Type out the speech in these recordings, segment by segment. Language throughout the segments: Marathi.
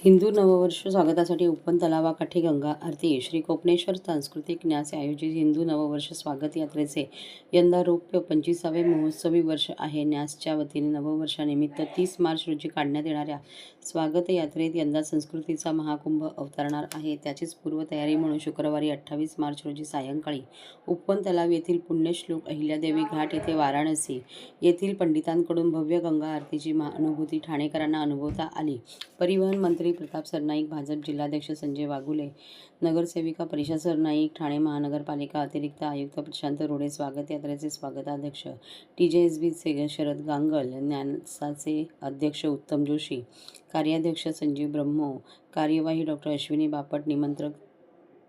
हिंदू नववर्ष स्वागतासाठी उपवन तलावाकाठी गंगा आरती श्री कोपनेश्वर सांस्कृतिक न्यास आयोजित हिंदू नववर्ष स्वागत यात्रेचे यंदा रौप्य पंचवीसावे महोत्सवी वर्ष आहे. न्यासच्या वतीने नववर्षानिमित्त तीस मार्च रोजी काढण्यात येणाऱ्या स्वागत यात्रेत यंदा संस्कृतीचा महाकुंभ अवतरणार आहे. त्याचीच पूर्वतयारी म्हणून शुक्रवारी अठ्ठावीस मार्च रोजी सायंकाळी उपवन तलाव येथील पुण्यश्लोक अहिल्यादेवी घाट येथे वाराणसी येथील पंडितांकडून भव्य गंगा आरतीची महानुभूती ठाणेकरांना अनुभवता आली. परिवहन मंत्री प्रताप सरनाईक भाजप जिल्हाध्यक्ष संजय वाघुले नगरसेविका परिषद सरनाईक ठाणे महानगरपालिका अतिरिक्त आयुक्त प्रशांत रोडे स्वागत यात्रेचे स्वागताध्यक्ष टी जे एस बीचे शरद गांगल न्यासाचे अध्यक्ष उत्तम जोशी कार्याध्यक्ष संजीव ब्रह्मो कार्यवाही डॉक्टर अश्विनी बापट निमंत्रक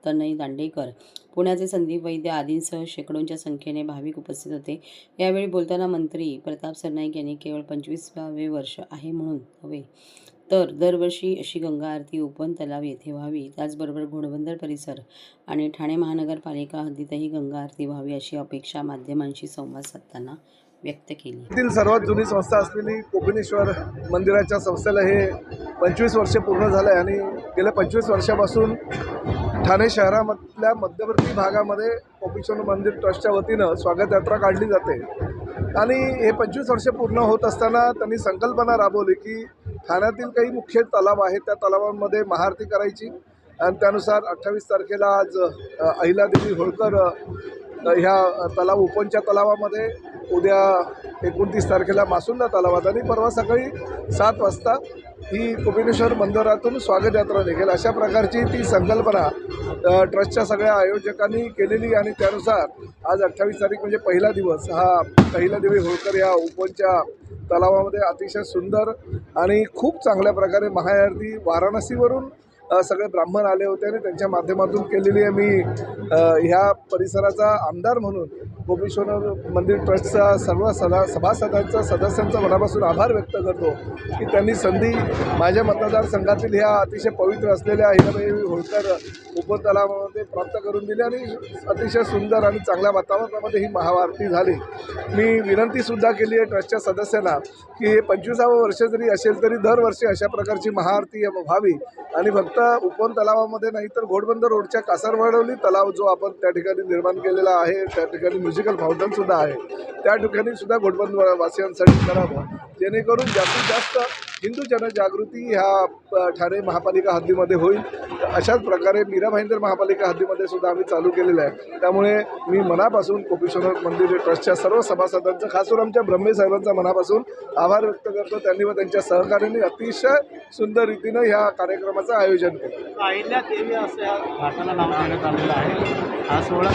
तनय दांडेकर पुण्याचे संदीप वैद्य आदींसह शेकडोंच्या संख्येने भाविक उपस्थित होते. यावेळी बोलताना मंत्री प्रताप सरनाईक यांनी केवळ पंचवीसावे वर्ष आहे म्हणून हवे तर दरवर्षी अशी गंगा आरती उपवन तलाव येथे व्हावी. त्याचबरोबर घोडबंदर परिसर आणि ठाणे महानगरपालिका हद्दीतही गंगा आरती व्हावी अशी अपेक्षा माध्यमांशी संवाद साधताना व्यक्त केली. तील सर्वात जुनी संस्था असलेली कोपिनेश्वर मंदिराच्या संस्थेला हे पंचवीस वर्षे पूर्ण झालं आहे आणि गेल्या पंचवीस वर्षापासून ठाणे शहरामधल्या मध्यवर्ती भागामध्ये कोपेश्वर मंदिर ट्रस्टच्या वतीनं स्वागत यात्रा काढली जाते. आणि हे पंचवीस वर्षे पूर्ण होत असताना त्यांनी संकल्पना राबवली की ठाण्यातील काही मुख्य तलाव आहेत त्या तलावांमध्ये महाआरती करायची. आणि त्यानुसार अठ्ठावीस तारखेला आज अहिलादेवी होळकर ह्या तलाव उपनच्या तलावामध्ये उद्या एकोणतीस तारखेला मासुंदा तलावात आणि परवा सकाळी सात वाजता ही कोपिनेश्वर मंदिरातून स्वागत यात्रा निघेल. अशा प्रकारची ती संकल्पना ट्रस्टच्या सगळ्या आयोजकांनी केलेली आणि त्यानुसार आज अठ्ठावीस तारीख म्हणजे पहिला दिवस. हा पहिला दिवस होळकर या उपवनच्या तलावामध्ये अतिशय सुंदर आणि खूप चांगल्या प्रकारे महाआरती वाराणसीवरून सगळे ब्राह्मण आले होते आणि त्यांच्या माध्यमातून केलेली आहे मी ह्या परिसराचा आमदार म्हणून गोपेश्वर मंदिर ट्रस्टचा सर्व सदा सभासदांचा सदस्यांचा मनापासून आभार व्यक्त करतो की त्यांनी संधी माझ्या मतदारसंघातील ह्या अतिशय पवित्र असलेल्या हिराबाई होळकर उपतलामध्ये प्राप्त करून दिली आणि अतिशय सुंदर आणि चांगल्या वातावरणामध्ये ही महाआरती झाली. मी विनंतीसुद्धा केली आहे ट्रस्टच्या सदस्यांना की हे पंचवीसावं वर्ष जरी असेल तरी दरवर्षी अशा प्रकारची महाआरती व्हावी आणि फक्त उपवन तलावामध्ये नाही तर घोडबंदर रोडच्या कासारवाडवली तलाव जो आपण त्या ठिकाणी निर्माण केलेला आहे त्या ठिकाणी म्युझिकल फाउंटनसुद्धा आहे. त्या ठिकाणी सुद्धा घोडबंदर वासियांसाठी करावं. जेणेकरून जास्तीत जास्त हिंदू जनजागृती ह्या ठाणे महापालिका हद्दीमध्ये होईल. अशाच प्रकारे मीरा भाईंदर महापालिका हद्दीमध्ये सुद्धा आम्ही चालू केलेलं आहे. त्यामुळे मी मनापासून कोपेश्वर मंदिर ट्रस्टच्या सर्व सभासदांचं खास करून आमच्या ब्रह्मे साहेबांचा मनापासून आभार व्यक्त करतो. त्यांनी व त्यांच्या सहकार्याने अतिशय सुंदर रीतीनं ह्या कार्यक्रमाचं आयोजन केलं. अहिल्या देवी असं या घाटाला नाव देण्यात आलेलं आहे. हा सोहळा?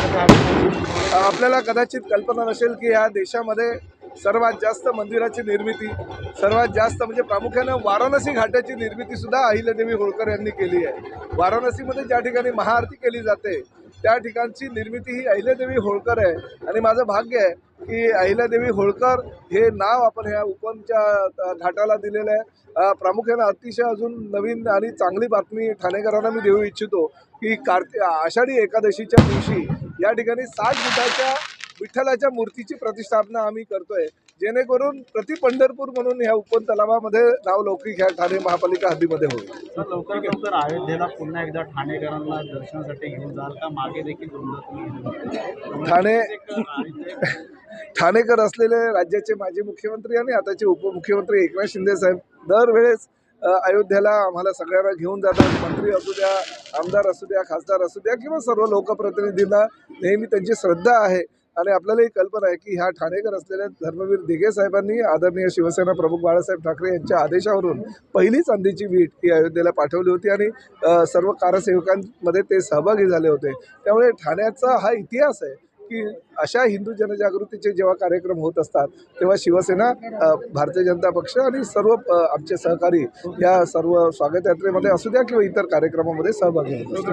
आपल्याला कदाचित कल्पना नसेल की या देशामध्ये सर्वात जास्त मंदिराची निर्मिती सर्वात जास्त म्हणजे प्रामुख्यानं वाराणसी घाटाची निर्मितीसुद्धा अहिल्यादेवी होळकर यांनी केली आहे. वाराणसीमध्ये ज्या ठिकाणी महाआरती केली जाते त्या ठिकाणची निर्मिती ही अहिल्यादेवी होळकर आहे. आणि माझं भाग्य आहे की अहिल्यादेवी होळकर हे नाव आपण ह्या उपमच्या घाटाला दिलेलं आहे. प्रामुख्यानं अतिशय अजून नवीन आणि चांगली बातमी ठाणेकरांना मी देऊ इच्छितो की कार्तिक आषाढी एकादशीच्या दिवशी या ठिकाणी साठ फुटाच्या विठ्ठलाच्या मूर्तीची प्रतिष्ठापना आम्ही करतोय. जेणेकरून प्रति पंढरपूर म्हणून ह्या उपवन तलावामध्ये नाव लौकिक ह्या ठाणे महापालिका हद्दीमध्ये होईल. लवकरात लवकर अयोध्येला पुन्हा एकदा ठाणेकरांना दर्शनासाठी घेऊन जाल का? मागे देखील? ठाणे ठाणेकर असलेले राज्याचे माजी मुख्यमंत्री आणि आताचे उपमुख्यमंत्री एकनाथ शिंदे साहेब दरवेळेस अयोध्येला आम्हाला सगळ्यांना घेऊन जातात. मंत्री असू द्या आमदार असू द्या खासदार असू द्या किंवा सर्व लोकप्रतिनिधींना नेहमी त्यांची श्रद्धा आहे. आणि आपल्याला ही कल्पना आहे की ह्या ठाणेकर असलेल्या धर्मवीर दिघे साहेबांनी आदरणीय शिवसेना प्रमुख बाळासाहेब ठाकरे यांच्या आदेशावरून पहिली चांदीची वीट ही अयोध्येला पाठवली होती आणि सर्व कारसेवकांमध्ये ते सहभागी झाले होते. त्यामुळे ठाण्याचा हा इतिहास आहे की अशा हिंदू जनजागृतीचे जेव्हा कार्यक्रम होत असतात तेव्हा शिवसेना भारतीय जनता पक्ष आणि सर्व आमचे सहकारी या सर्व स्वागत यात्रेमध्ये असू द्या किंवा इतर कार्यक्रमामध्ये सहभागी होत